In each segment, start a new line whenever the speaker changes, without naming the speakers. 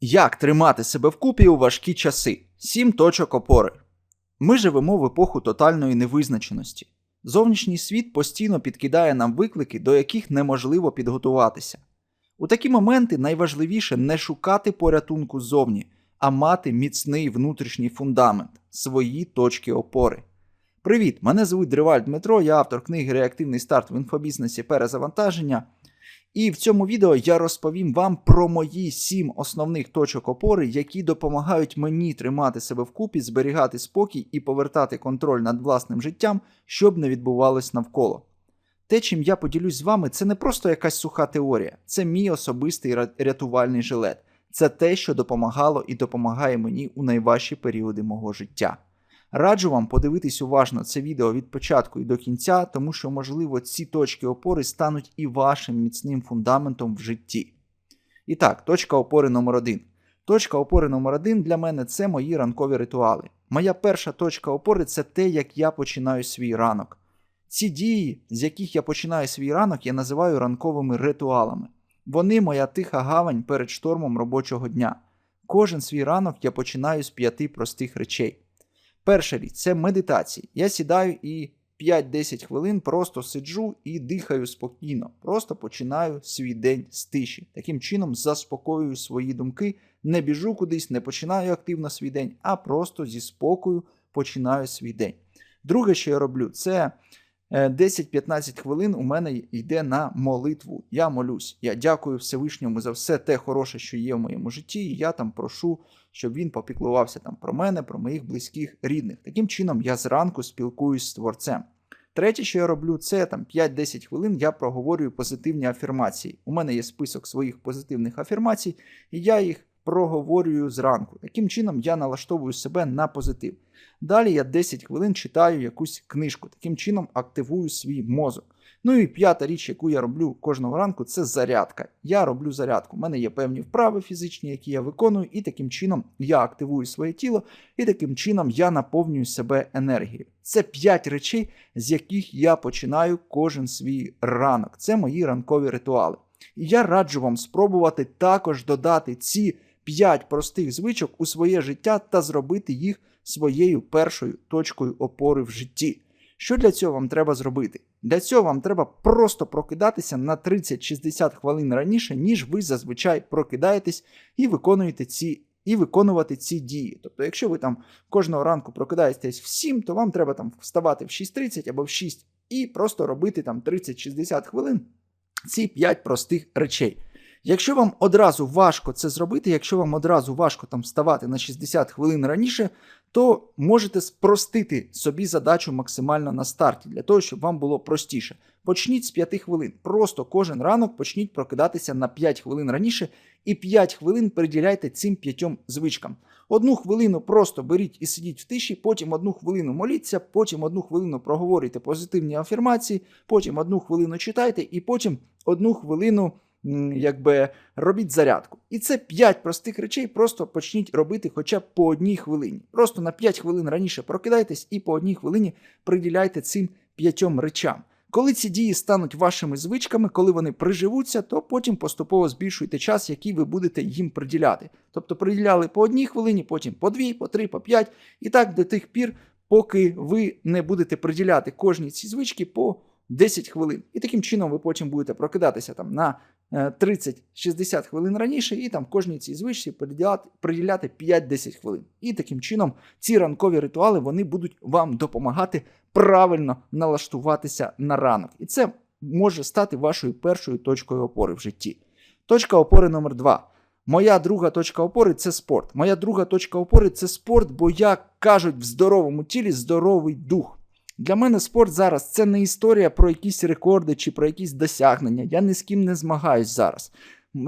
Як тримати себе вкупі у важкі часи? Сім точок опори. Ми живемо в епоху тотальної невизначеності. Зовнішній світ постійно підкидає нам виклики, до яких неможливо підготуватися. У такі моменти найважливіше не шукати порятунку ззовні, а мати міцний внутрішній фундамент, свої точки опори. Привіт! Мене звуть Дриваль Дмитро, я автор книги Реактивний старт в інфобізнесі перезавантаження. І в цьому відео я розповім вам про мої сім основних точок опори, які допомагають мені тримати себе вкупі, зберігати спокій і повертати контроль над власним життям, щоб не відбувалось навколо. Те, чим я поділюсь з вами, це не просто якась суха теорія, це мій особистий рятувальний жилет. Це те, що допомагало і допомагає мені у найважчі періоди мого життя. Раджу вам подивитись уважно це відео від початку і до кінця, тому що, можливо, ці точки опори стануть і вашим міцним фундаментом в житті. І так, точка опори номер 1 Точка опори номер 1 для мене це мої ранкові ритуали. Моя перша точка опори це те, як я починаю свій ранок. Ці дії, з яких я починаю свій ранок, я називаю ранковими ритуалами. Вони моя тиха гавань перед штормом робочого дня. Кожен свій ранок я починаю з п'яти простих речей. Перша річ це медитації. Я сідаю і 5-10 хвилин просто сиджу і дихаю спокійно. Просто починаю свій день з тиші. Таким чином заспокоюю свої думки, не біжу кудись, не починаю активно свій день, а просто зі спокою починаю свій день. Друге, що я роблю, це 10-15 е, хвилин у мене йде на молитву. Я молюсь. Я дякую Всевишньому за все те хороше, що є в моєму житті, і я там прошу, щоб він попіклувався там про мене, про моїх близьких рідних. Таким чином, я зранку спілкуюсь з творцем. Третє, що я роблю, це там 5-10 хвилин я проговорюю позитивні афірмації. У мене є список своїх позитивних афірмацій, і я їх проговорюю зранку. Таким чином я налаштовую себе на позитив. Далі я 10 хвилин читаю якусь книжку, таким чином активую свій мозок. Ну і п'ята річ, яку я роблю кожного ранку, це зарядка. Я роблю зарядку. У мене є певні вправи фізичні, які я виконую, і таким чином я активую своє тіло, і таким чином я наповнюю себе енергією. Це п'ять речей, з яких я починаю кожен свій ранок. Це мої ранкові ритуали. І я раджу вам спробувати також додати ці п'ять простих звичок у своє життя та зробити їх своєю першою точкою опори в житті. Що для цього вам треба зробити? Для цього вам треба просто прокидатися на 30-60 хвилин раніше, ніж ви зазвичай прокидаєтесь і виконуєте ці. І виконувати ці дії. Тобто, якщо ви там кожного ранку прокидаєтесь в 7, то вам треба там вставати в 6.30 або в 6 і просто робити там 30-60 хвилин ці 5 простих речей. Якщо вам одразу важко це зробити, якщо вам одразу важко там вставати на 60 хвилин раніше, то можете спростити собі задачу максимально на старті, для того, щоб вам було простіше. Почніть з 5 хвилин. Просто кожен ранок почніть прокидатися на 5 хвилин раніше і 5 хвилин приділяйте цим п'ятьом звичкам. Одну хвилину просто беріть і сидіть в тиші, потім одну хвилину моліться, потім одну хвилину проговорюйте позитивні афірмації, потім одну хвилину читайте, і потім одну хвилину якби робіть зарядку. І це 5 простих речей, просто почніть робити хоча б по одній хвилині. Просто на 5 хвилин раніше прокидайтесь і по одній хвилині приділяйте цим п'ятьом речам. Коли ці дії стануть вашими звичками, коли вони приживуться, то потім поступово збільшуйте час, який ви будете їм приділяти. Тобто приділяли по одній хвилині, потім по дві, по три, по п'ять, і так до тих пір, поки ви не будете приділяти кожній ці звички по 10 хвилин. І таким чином ви потім будете прокидатися там на 30-60 е, хвилин раніше, і там кожній цій звичці приділяти, приділяти 5-10 хвилин. І таким чином ці ранкові ритуали вони будуть вам допомагати правильно налаштуватися на ранок. І це може стати вашою першою точкою опори в житті. Точка опори номер 2 Моя друга точка опори це спорт. Моя друга точка опори це спорт, бо, як кажуть, в здоровому тілі здоровий дух. Для мене спорт зараз це не історія про якісь рекорди чи про якісь досягнення. Я ні з ким не змагаюсь зараз.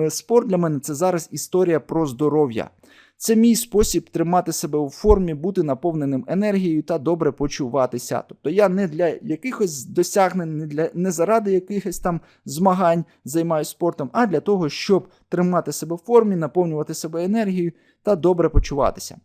Спорт для мене це зараз історія про здоров'я. Це мій спосіб тримати себе у формі, бути наповненим енергією та добре почуватися. Тобто я не для якихось досягнень, не для не заради якихось там змагань займаюся спортом, а для того, щоб тримати себе в формі, наповнювати себе енергією та добре почуватися.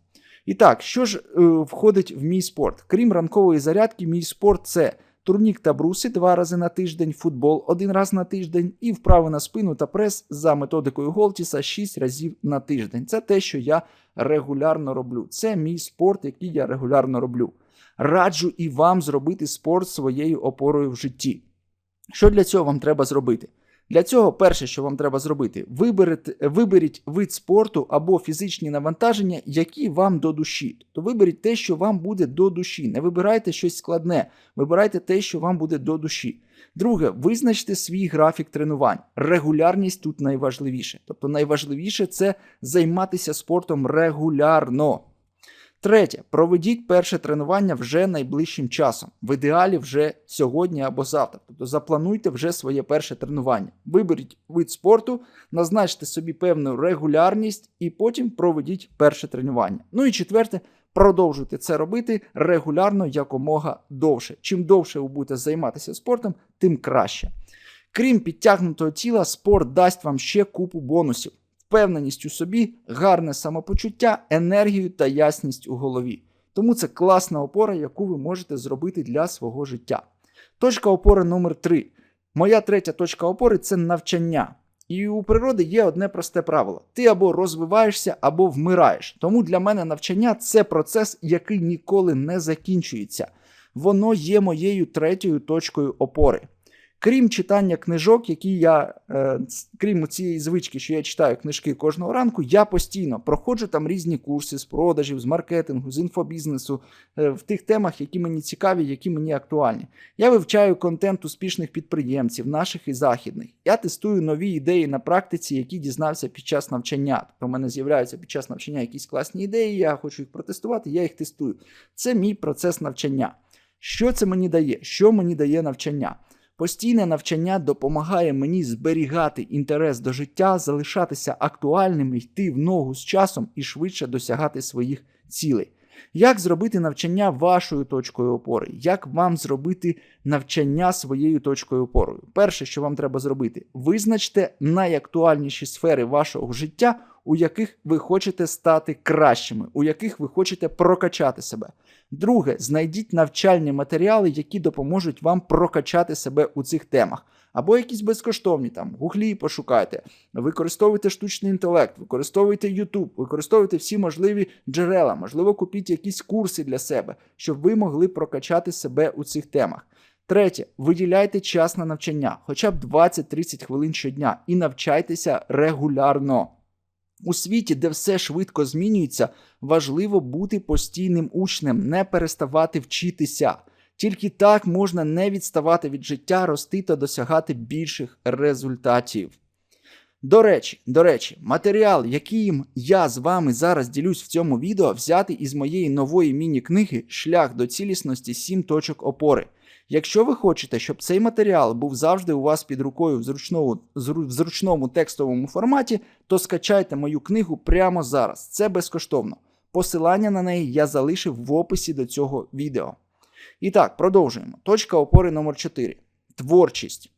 І так, що ж е, входить в мій спорт? Крім ранкової зарядки, мій спорт це турнік та бруси два рази на тиждень, футбол один раз на тиждень і вправи на спину та прес за методикою Голтіса 6 разів на тиждень. Це те, що я регулярно роблю. Це мій спорт, який я регулярно роблю. Раджу і вам зробити спорт своєю опорою в житті. Що для цього вам треба зробити? Для цього перше, що вам треба зробити, виберіть, виберіть вид спорту або фізичні навантаження, які вам до душі. Тобто виберіть те, що вам буде до душі. Не вибирайте щось складне, вибирайте те, що вам буде до душі. Друге, визначте свій графік тренувань. Регулярність тут найважливіше. Тобто найважливіше це займатися спортом регулярно. Третє, проведіть перше тренування вже найближчим часом. В ідеалі вже сьогодні або завтра. Тобто заплануйте вже своє перше тренування. Виберіть вид спорту, назначте собі певну регулярність і потім проведіть перше тренування. Ну і четверте, продовжуйте це робити регулярно якомога довше. Чим довше ви будете займатися спортом, тим краще. Крім підтягнутого тіла, спорт дасть вам ще купу бонусів впевненість у собі, гарне самопочуття, енергію та ясність у голові. Тому це класна опора, яку ви можете зробити для свого життя. Точка опори номер 3 Моя третя точка опори це навчання. І у природи є одне просте правило: ти або розвиваєшся, або вмираєш. Тому для мене навчання це процес, який ніколи не закінчується. Воно є моєю третьою точкою опори. Крім читання книжок, які я, е, крім цієї звички, що я читаю книжки кожного ранку, я постійно проходжу там різні курси з продажів, з маркетингу, з інфобізнесу е, в тих темах, які мені цікаві, які мені актуальні. Я вивчаю контент успішних підприємців, наших і західних. Я тестую нові ідеї на практиці, які дізнався під час навчання. Тобто у мене з'являються під час навчання якісь класні ідеї, я хочу їх протестувати, я їх тестую. Це мій процес навчання. Що це мені дає? Що мені дає навчання? Постійне навчання допомагає мені зберігати інтерес до життя, залишатися актуальним, йти в ногу з часом і швидше досягати своїх цілей. Як зробити навчання вашою точкою опори? Як вам зробити навчання своєю точкою опорою? Перше, що вам треба зробити, визначте найактуальніші сфери вашого життя, у яких ви хочете стати кращими, у яких ви хочете прокачати себе. Друге, знайдіть навчальні матеріали, які допоможуть вам прокачати себе у цих темах. Або якісь безкоштовні там, гуглі пошукайте, використовуйте штучний інтелект, використовуйте YouTube, використовуйте всі можливі джерела, можливо, купіть якісь курси для себе, щоб ви могли прокачати себе у цих темах. Третє, виділяйте час на навчання, хоча б 20-30 хвилин щодня, і навчайтеся регулярно. У світі, де все швидко змінюється, важливо бути постійним учнем, не переставати вчитися. Тільки так можна не відставати від життя, рости та досягати більших результатів. До речі, до речі, матеріал, яким я з вами зараз ділюсь в цьому відео, взятий із моєї нової міні-книги Шлях до цілісності 7 точок опори. Якщо ви хочете, щоб цей матеріал був завжди у вас під рукою в зручному, в зручному текстовому форматі, то скачайте мою книгу прямо зараз. Це безкоштовно. Посилання на неї я залишив в описі до цього відео. І так, продовжуємо. Точка опори номер 4 Творчість.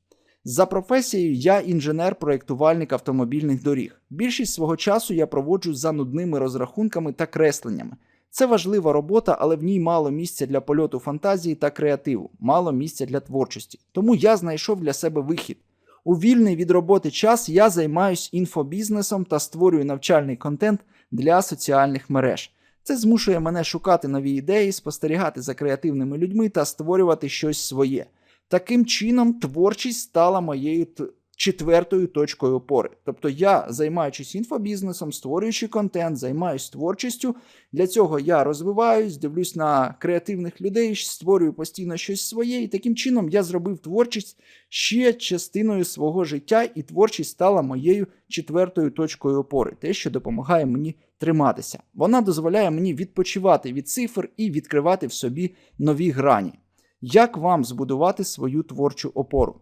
За професією я інженер-проєктувальник автомобільних доріг. Більшість свого часу я проводжу за нудними розрахунками та кресленнями. Це важлива робота, але в ній мало місця для польоту фантазії та креативу, мало місця для творчості. Тому я знайшов для себе вихід. У вільний від роботи час я займаюсь інфобізнесом та створюю навчальний контент для соціальних мереж. Це змушує мене шукати нові ідеї, спостерігати за креативними людьми та створювати щось своє. Таким чином, творчість стала моєю четвертою точкою опори. Тобто я, займаючись інфобізнесом, створюючи контент, займаюся творчістю. Для цього я розвиваюсь, дивлюсь на креативних людей, створюю постійно щось своє. І таким чином я зробив творчість ще частиною свого життя, і творчість стала моєю четвертою точкою опори, те, що допомагає мені триматися. Вона дозволяє мені відпочивати від цифр і відкривати в собі нові грані. Як вам збудувати свою творчу опору?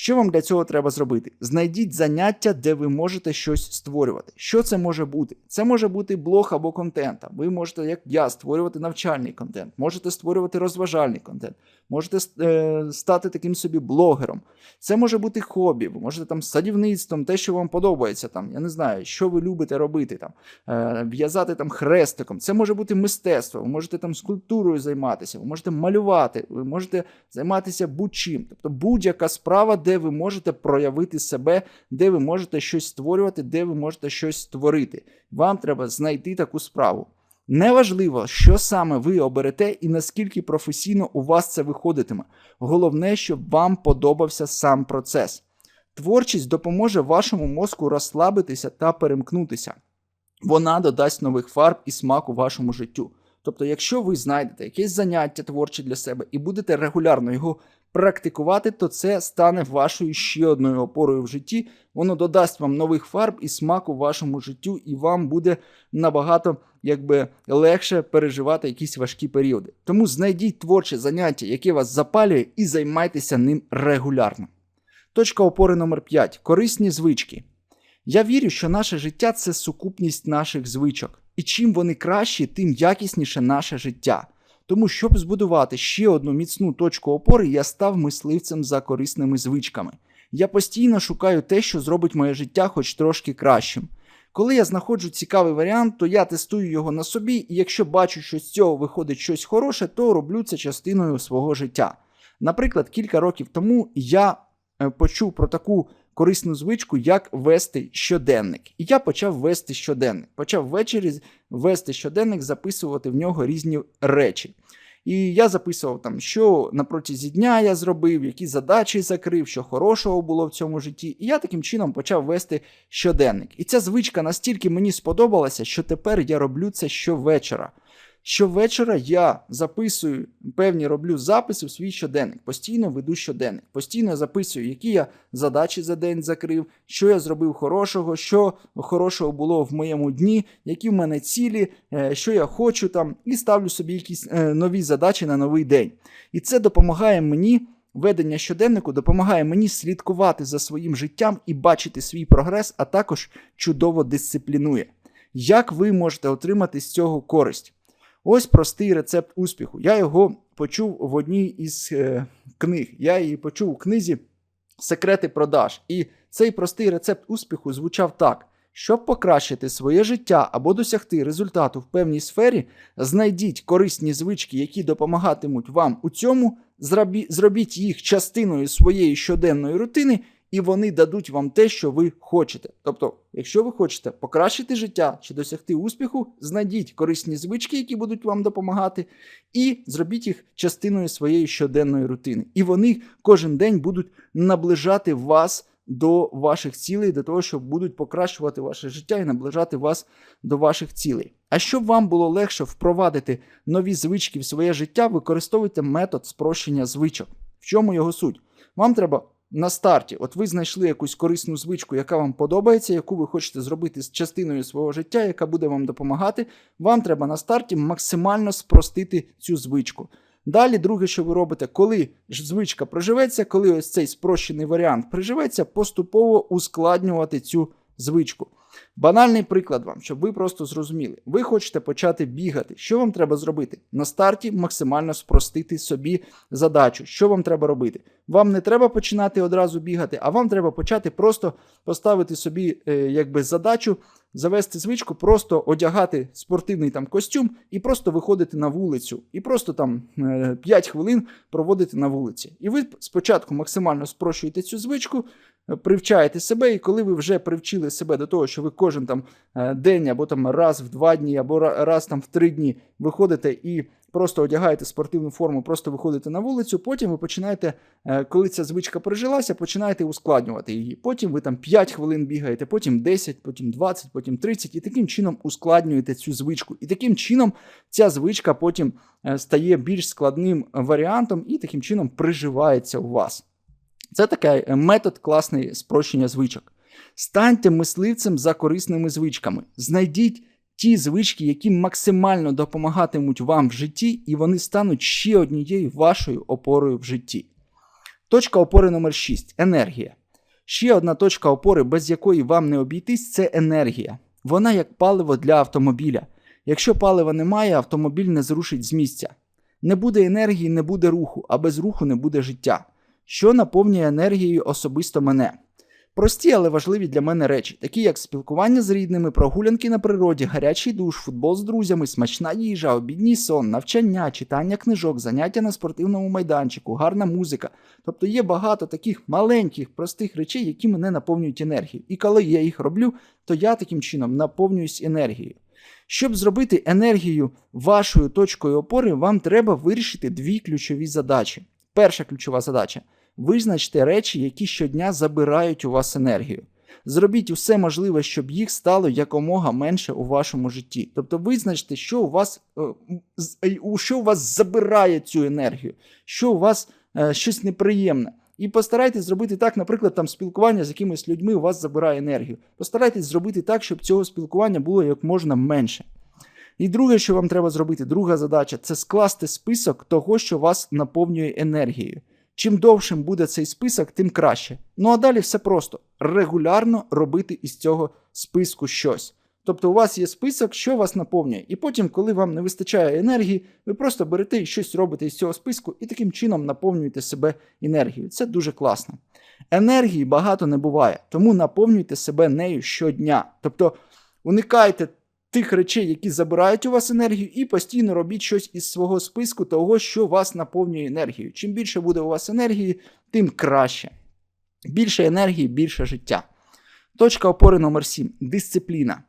Що вам для цього треба зробити? Знайдіть заняття, де ви можете щось створювати. Що це може бути? Це може бути блог або контент. Ви можете, як я, створювати навчальний контент, можете створювати розважальний контент, можете е, стати таким собі блогером. Це може бути хобі, ви можете там садівництвом, те, що вам подобається, там, я не знаю, що ви любите робити, там, е, в'язати там хрестиком. Це може бути мистецтво, ви можете там скульптурою займатися, ви можете малювати, ви можете займатися будь-чим. Тобто будь-яка справа, де ви можете проявити себе, де ви можете щось створювати, де ви можете щось створити. Вам треба знайти таку справу. Неважливо, що саме ви оберете і наскільки професійно у вас це виходитиме. Головне, щоб вам подобався сам процес. Творчість допоможе вашому мозку розслабитися та перемкнутися. Вона додасть нових фарб і смаку вашому життю. Тобто, якщо ви знайдете якесь заняття творче для себе і будете регулярно його практикувати, то це стане вашою ще одною опорою в житті. Воно додасть вам нових фарб і смаку вашому життю, і вам буде набагато якби легше переживати якісь важкі періоди. Тому знайдіть творче заняття, яке вас запалює, і займайтеся ним регулярно. Точка опори номер 5. Корисні звички. Я вірю, що наше життя це сукупність наших звичок. І чим вони кращі, тим якісніше наше життя. Тому, щоб збудувати ще одну міцну точку опори, я став мисливцем за корисними звичками. Я постійно шукаю те, що зробить моє життя хоч трошки кращим. Коли я знаходжу цікавий варіант, то я тестую його на собі, і якщо бачу, що з цього виходить щось хороше, то роблю це частиною свого життя. Наприклад, кілька років тому я е, почув про таку корисну звичку, як вести щоденник. І я почав вести щоденник. Почав ввечері вести щоденник, записувати в нього різні речі. І я записував там, що на протязі дня я зробив, які задачі закрив, що хорошого було в цьому житті. І я таким чином почав вести щоденник. І ця звичка настільки мені сподобалася, що тепер я роблю це щовечора. Щовечора я записую певні роблю записи в свій щоденник. Постійно веду щоденник. Постійно записую, які я задачі за день закрив, що я зробив хорошого, що хорошого було в моєму дні, які в мене цілі, е, що я хочу там, і ставлю собі якісь е, нові задачі на новий день. І це допомагає мені. Ведення щоденнику допомагає мені слідкувати за своїм життям і бачити свій прогрес, а також чудово дисциплінує. Як ви можете отримати з цього користь? Ось простий рецепт успіху. Я його почув в одній із е, книг. Я її почув у книзі Секрети продаж. І цей простий рецепт успіху звучав так. Щоб покращити своє життя або досягти результату в певній сфері, знайдіть корисні звички, які допомагатимуть вам у цьому, зробіть їх частиною своєї щоденної рутини і вони дадуть вам те, що ви хочете. Тобто, якщо ви хочете покращити життя чи досягти успіху, знайдіть корисні звички, які будуть вам допомагати, і зробіть їх частиною своєї щоденної рутини. І вони кожен день будуть наближати вас. До ваших цілей, до того, щоб будуть покращувати ваше життя і наближати вас до ваших цілей. А щоб вам було легше впровадити нові звички в своє життя, використовуйте метод спрощення звичок. В чому його суть? Вам треба на старті, от ви знайшли якусь корисну звичку, яка вам подобається, яку ви хочете зробити з частиною свого життя, яка буде вам допомагати. Вам треба на старті максимально спростити цю звичку. Далі, друге, що ви робите, коли звичка проживеться, коли ось цей спрощений варіант приживеться, поступово ускладнювати цю звичку. Банальний приклад вам, щоб ви просто зрозуміли. Ви хочете почати бігати. Що вам треба зробити? На старті максимально спростити собі задачу. Що вам треба робити? Вам не треба починати одразу бігати, а вам треба почати просто поставити собі е, якби задачу, завести звичку, просто одягати спортивний там костюм і просто виходити на вулицю. І просто там е, 5 хвилин проводити на вулиці. І ви спочатку максимально спрощуєте цю звичку, привчаєте себе, і коли ви вже привчили себе до того, що ви кожен там е, день або там раз в два дні, або раз там в три дні виходите і просто одягаєте спортивну форму, просто виходите на вулицю. Потім ви починаєте, е, коли ця звичка прижилася, починаєте ускладнювати її. Потім ви там 5 хвилин бігаєте, потім 10, потім 20, потім 30, і таким чином ускладнюєте цю звичку. І таким чином ця звичка потім е, стає більш складним варіантом і таким чином приживається у вас. Це такий е, метод класний спрощення звичок. Станьте мисливцем за корисними звичками. Знайдіть ті звички, які максимально допомагатимуть вам в житті, і вони стануть ще однією вашою опорою в житті. Точка опори номер 6 енергія. Ще одна точка опори, без якої вам не обійтись, це енергія. Вона як паливо для автомобіля. Якщо палива немає, автомобіль не зрушить з місця. Не буде енергії, не буде руху, а без руху не буде життя. Що наповнює енергією особисто мене? Прості, але важливі для мене речі, такі як спілкування з рідними, прогулянки на природі, гарячий душ, футбол з друзями, смачна їжа, обідній сон, навчання, читання книжок, заняття на спортивному майданчику, гарна музика. Тобто є багато таких маленьких, простих речей, які мене наповнюють енергією. І коли я їх роблю, то я таким чином наповнююсь енергією. Щоб зробити енергію вашою точкою опори, вам треба вирішити дві ключові задачі. Перша ключова задача визначте речі, які щодня забирають у вас енергію. Зробіть усе можливе, щоб їх стало якомога менше у вашому житті. Тобто визначте, що у вас що у вас забирає цю енергію, що у вас щось неприємне. І постарайтесь зробити так, наприклад, там спілкування з якимись людьми у вас забирає енергію. Постарайтесь зробити так, щоб цього спілкування було як можна менше. І друге, що вам треба зробити, друга задача це скласти список того, що вас наповнює енергією. Чим довшим буде цей список, тим краще. Ну а далі все просто регулярно робити із цього списку щось. Тобто у вас є список, що вас наповнює, і потім, коли вам не вистачає енергії, ви просто берете і щось робите із цього списку і таким чином наповнюєте себе енергією. Це дуже класно. Енергії багато не буває, тому наповнюйте себе нею щодня. Тобто уникайте тих речей, які забирають у вас енергію, і постійно робіть щось із свого списку того, що вас наповнює енергією. Чим більше буде у вас енергії, тим краще. Більше енергії, більше життя. Точка опори номер 7 дисципліна.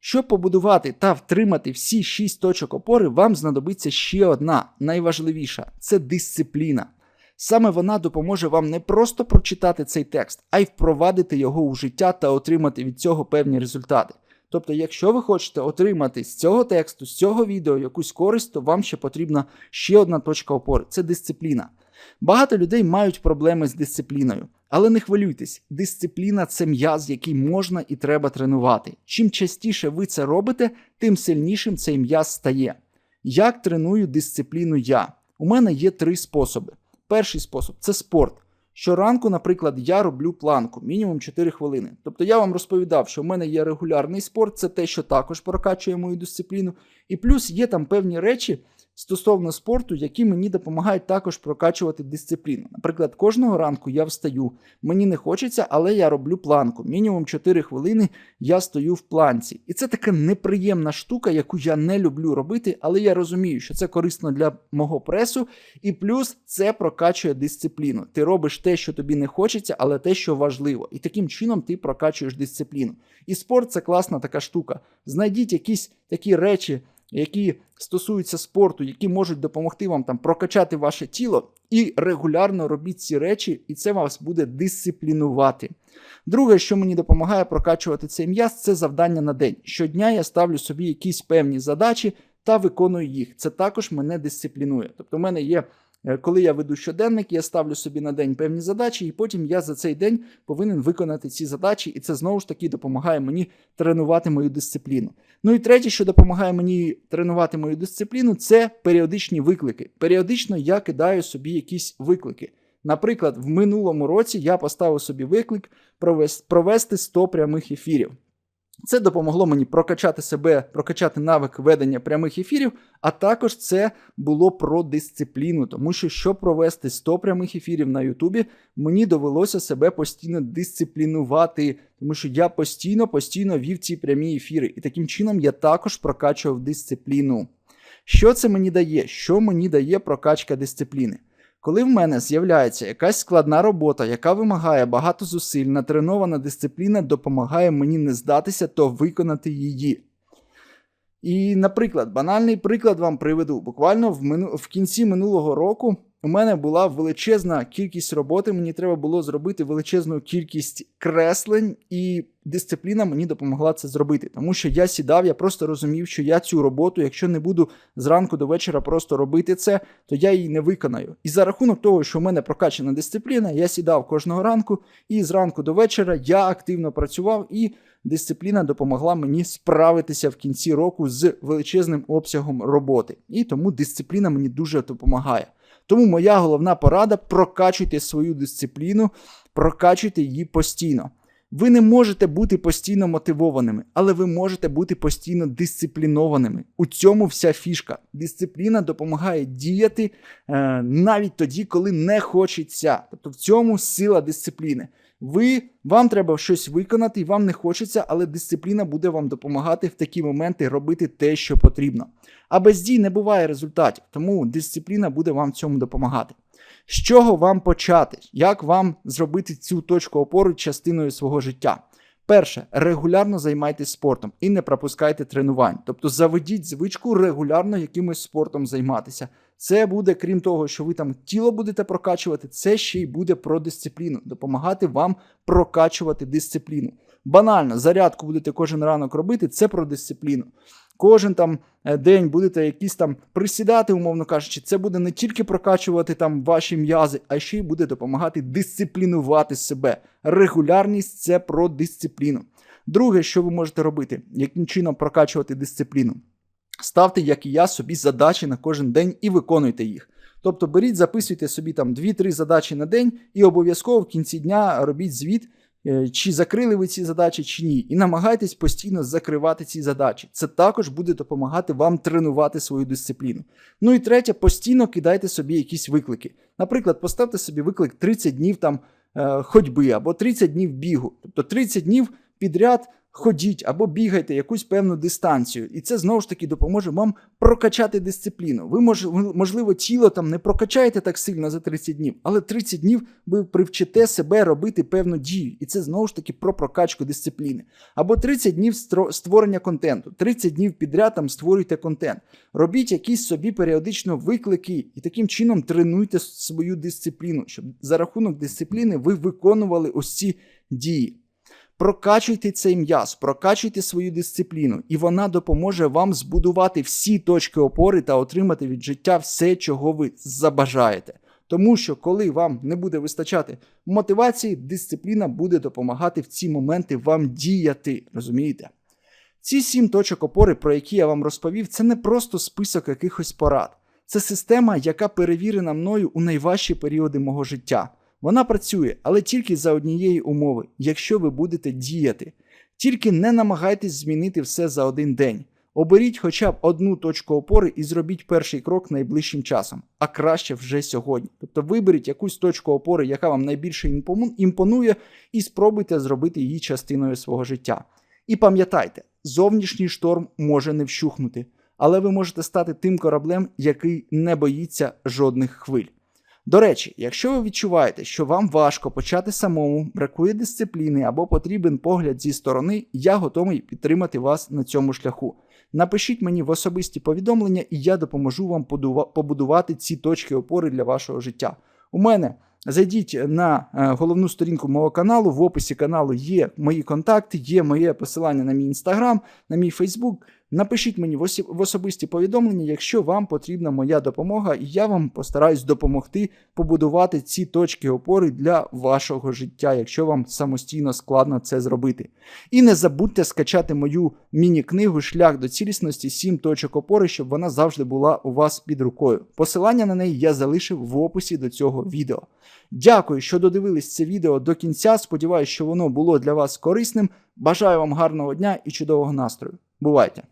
Щоб побудувати та втримати всі 6 точок опори, вам знадобиться ще одна, найважливіша це дисципліна. Саме вона допоможе вам не просто прочитати цей текст, а й впровадити його у життя та отримати від цього певні результати. Тобто, якщо ви хочете отримати з цього тексту, з цього відео якусь користь, то вам ще потрібна ще одна точка опори це дисципліна. Багато людей мають проблеми з дисципліною, але не хвилюйтесь, дисципліна це м'яз, який можна і треба тренувати. Чим частіше ви це робите, тим сильнішим цей м'яз стає. Як треную дисципліну я? У мене є три способи. Перший спосіб це спорт. Щоранку, наприклад, я роблю планку мінімум 4 хвилини. Тобто я вам розповідав, що в мене є регулярний спорт, це те, що також прокачує мою дисципліну. І плюс є там певні речі, стосовно спорту, які мені допомагають також прокачувати дисципліну. Наприклад, кожного ранку я встаю, мені не хочеться, але я роблю планку. Мінімум 4 хвилини я стою в планці. І це така неприємна штука, яку я не люблю робити, але я розумію, що це корисно для мого пресу, і плюс це прокачує дисципліну. Ти робиш те, що тобі не хочеться, але те, що важливо. І таким чином ти прокачуєш дисципліну. І спорт це класна така штука. Знайдіть якісь такі речі які стосуються спорту, які можуть допомогти вам там прокачати ваше тіло, і регулярно робіть ці речі, і це вас буде дисциплінувати. Друге, що мені допомагає прокачувати цей м'яз, це завдання на день. Щодня я ставлю собі якісь певні задачі та виконую їх. Це також мене дисциплінує. Тобто, в мене є. Е, коли я веду щоденник, я ставлю собі на день певні задачі, і потім я за цей день повинен виконати ці задачі, і це знову ж таки допомагає мені тренувати мою дисципліну. Ну і третє, що допомагає мені тренувати мою дисципліну, це періодичні виклики. Періодично я кидаю собі якісь виклики. Наприклад, в минулому році я поставив собі виклик провести 100 прямих ефірів. Це допомогло мені прокачати себе, прокачати навик ведення прямих ефірів, а також це було про дисципліну, тому що щоб провести 100 прямих ефірів на Ютубі, мені довелося себе постійно дисциплінувати, тому що я постійно постійно вів ці прямі ефіри, і таким чином я також прокачував дисципліну. Що це мені дає? Що мені дає прокачка дисципліни? Коли в мене з'являється якась складна робота, яка вимагає багато зусиль, натренована дисципліна допомагає мені не здатися, то виконати її. І, наприклад, банальний приклад вам приведу. Буквально в, мину... в кінці минулого року у мене була величезна кількість роботи, мені треба було зробити величезну кількість креслень, і дисципліна мені допомогла це зробити. Тому що я сідав, я просто розумів, що я цю роботу, якщо не буду зранку до вечора просто робити це, то я її не виконаю. І за рахунок того, що в мене прокачана дисципліна, я сідав кожного ранку, і зранку до вечора я активно працював і. Дисципліна допомогла мені справитися в кінці року з величезним обсягом роботи, і тому дисципліна мені дуже допомагає. Тому моя головна порада прокачуйте свою дисципліну, прокачуйте її постійно. Ви не можете бути постійно мотивованими, але ви можете бути постійно дисциплінованими. У цьому вся фішка. Дисципліна допомагає діяти е, навіть тоді, коли не хочеться. Тобто в цьому сила дисципліни. Ви вам треба щось виконати, вам не хочеться, але дисципліна буде вам допомагати в такі моменти робити те, що потрібно. А без дій не буває результатів, тому дисципліна буде вам цьому допомагати. З чого вам почати? Як вам зробити цю точку опору частиною свого життя? Перше, регулярно займайтесь спортом і не пропускайте тренувань. Тобто заведіть звичку регулярно якимось спортом займатися. Це буде, крім того, що ви там тіло будете прокачувати, це ще й буде про дисципліну, допомагати вам прокачувати дисципліну. Банально, зарядку будете кожен ранок робити, це про дисципліну. Кожен там е, день будете якісь там присідати, умовно кажучи, це буде не тільки прокачувати там ваші м'язи, а ще й буде допомагати дисциплінувати себе. Регулярність це про дисципліну. Друге, що ви можете робити, яким чином прокачувати дисципліну. Ставте, як і я, собі задачі на кожен день і виконуйте їх. Тобто беріть, записуйте собі там 2-3 задачі на день і обов'язково в кінці дня робіть звіт, е, чи закрили ви ці задачі, чи ні. І намагайтесь постійно закривати ці задачі. Це також буде допомагати вам тренувати свою дисципліну. Ну і третє, постійно кидайте собі якісь виклики. Наприклад, поставте собі виклик 30 днів там е, ходьби або 30 днів бігу. Тобто 30 днів підряд ходіть або бігайте якусь певну дистанцію, і це знову ж таки допоможе вам прокачати дисципліну. Ви мож, можливо, тіло там не прокачаєте так сильно за 30 днів, але 30 днів ви привчите себе робити певну дію, і це знову ж таки про прокачку дисципліни. Або 30 днів створення контенту, 30 днів підряд там створюйте контент. Робіть якісь собі періодично виклики, і таким чином тренуйте свою дисципліну, щоб за рахунок дисципліни ви виконували ось ці дії. Прокачуйте цей м'яз, прокачуйте свою дисципліну, і вона допоможе вам збудувати всі точки опори та отримати від життя все, чого ви забажаєте. Тому що, коли вам не буде вистачати мотивації, дисципліна буде допомагати в ці моменти вам діяти. Розумієте? Ці сім точок опори, про які я вам розповів, це не просто список якихось порад. Це система, яка перевірена мною у найважчі періоди мого життя. Вона працює, але тільки за однієї умови, якщо ви будете діяти. Тільки не намагайтесь змінити все за один день. Оберіть хоча б одну точку опори і зробіть перший крок найближчим часом, а краще вже сьогодні. Тобто виберіть якусь точку опори, яка вам найбільше імпонує, і спробуйте зробити її частиною свого життя. І пам'ятайте, зовнішній шторм може не вщухнути, але ви можете стати тим кораблем, який не боїться жодних хвиль. До речі, якщо ви відчуваєте, що вам важко почати самому, бракує дисципліни або потрібен погляд зі сторони, я готовий підтримати вас на цьому шляху. Напишіть мені в особисті повідомлення, і я допоможу вам побудувати ці точки опори для вашого життя. У мене зайдіть на е, головну сторінку мого каналу. В описі каналу є мої контакти, є моє посилання на мій інстаграм, на мій Фейсбук. Напишіть мені в особисті повідомлення, якщо вам потрібна моя допомога, і я вам постараюсь допомогти побудувати ці точки опори для вашого життя, якщо вам самостійно складно це зробити. І не забудьте скачати мою міні-книгу Шлях до цілісності 7 точок опори, щоб вона завжди була у вас під рукою. Посилання на неї я залишив в описі до цього відео. Дякую, що додивились це відео до кінця. Сподіваюсь, що воно було для вас корисним. Бажаю вам гарного дня і чудового настрою. Бувайте!